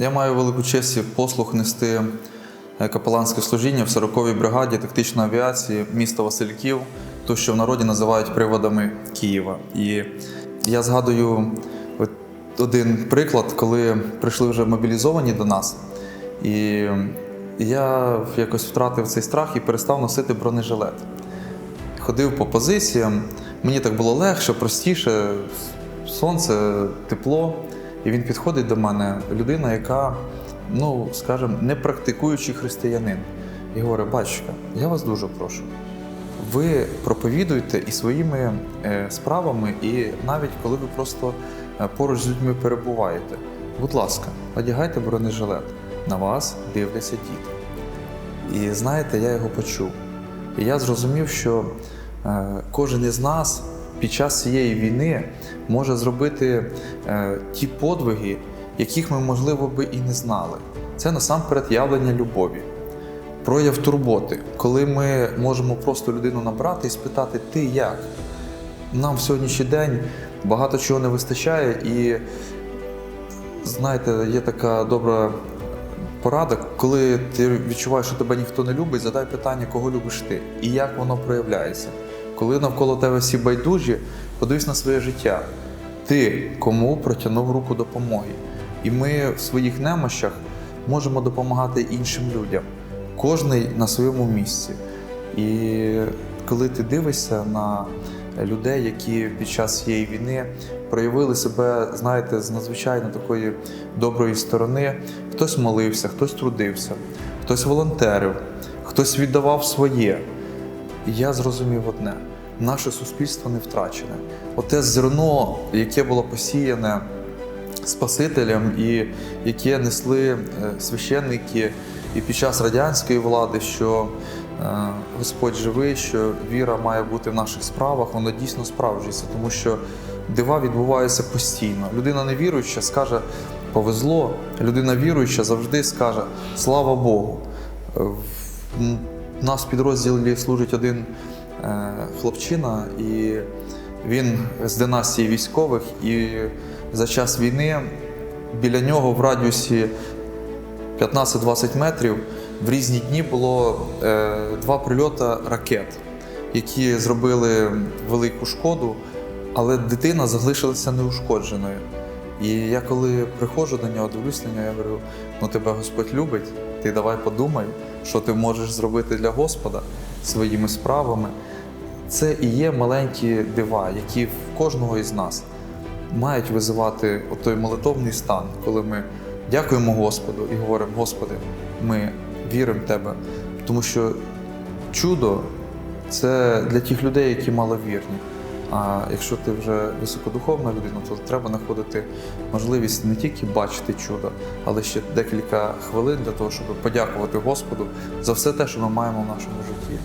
Я маю велику честь і послуг нести е, капеланське служіння в 40-й бригаді тактичної авіації міста Васильків, то, що в народі називають приводами Києва. І я згадую один приклад, коли прийшли вже мобілізовані до нас. І я якось втратив цей страх і перестав носити бронежилет. Ходив по позиціям, мені так було легше, простіше, сонце, тепло. І він підходить до мене, людина, яка, ну, скажімо, не практикуючий християнин. І говорить, батюшка, я вас дуже прошу. Ви проповідуєте і своїми е, справами, і навіть коли ви просто е, поруч з людьми перебуваєте. Будь ласка, одягайте бронежилет. На вас дивляться діти. І знаєте, я його почув. І я зрозумів, що е, кожен із нас під час цієї війни може зробити е, ті подвиги, яких ми, можливо, би і не знали. Це насамперед явлення любові, прояв турботи, коли ми можемо просто людину набрати і спитати, ти як? Нам в сьогоднішній день багато чого не вистачає, і знаєте, є така добра порада, коли ти відчуваєш, що тебе ніхто не любить, задай питання, кого любиш ти і як воно проявляється. Коли навколо тебе всі байдужі, подивись на своє життя. Ти кому протягнув руку допомоги. І ми в своїх немощах можемо допомагати іншим людям, кожний на своєму місці. І коли ти дивишся на людей, які під час цієї війни проявили себе, знаєте, з надзвичайно такої доброї сторони, хтось молився, хтось трудився, хтось волонтерив, хтось віддавав своє. І я зрозумів одне: наше суспільство не втрачене. Оте зерно, яке було посіяне Спасителем, і яке несли е, священники і під час радянської влади, що е, Господь живий, що віра має бути в наших справах, воно дійсно справджується, тому що дива відбуваються постійно. Людина невіруюча скаже повезло, людина віруюча завжди скаже слава Богу. У нас в підрозділі служить один е, хлопчина, і він з династії військових, і за час війни біля нього в радіусі 15-20 метрів в різні дні було е, два прильоти ракет, які зробили велику шкоду, але дитина залишилася неушкодженою. І я коли приходжу до нього, дивлюсь на нього, я говорю: ну тебе Господь любить, ти давай подумай, що ти можеш зробити для Господа своїми справами. Це і є маленькі дива, які в кожного із нас мають визивати той молитовний стан, коли ми дякуємо Господу і говоримо: Господи, ми віримо в Тебе, тому що чудо це для тих людей, які маловірні. А якщо ти вже високодуховна людина, то треба знаходити можливість не тільки бачити чудо, але ще декілька хвилин для того, щоб подякувати Господу за все те, що ми маємо в нашому житті.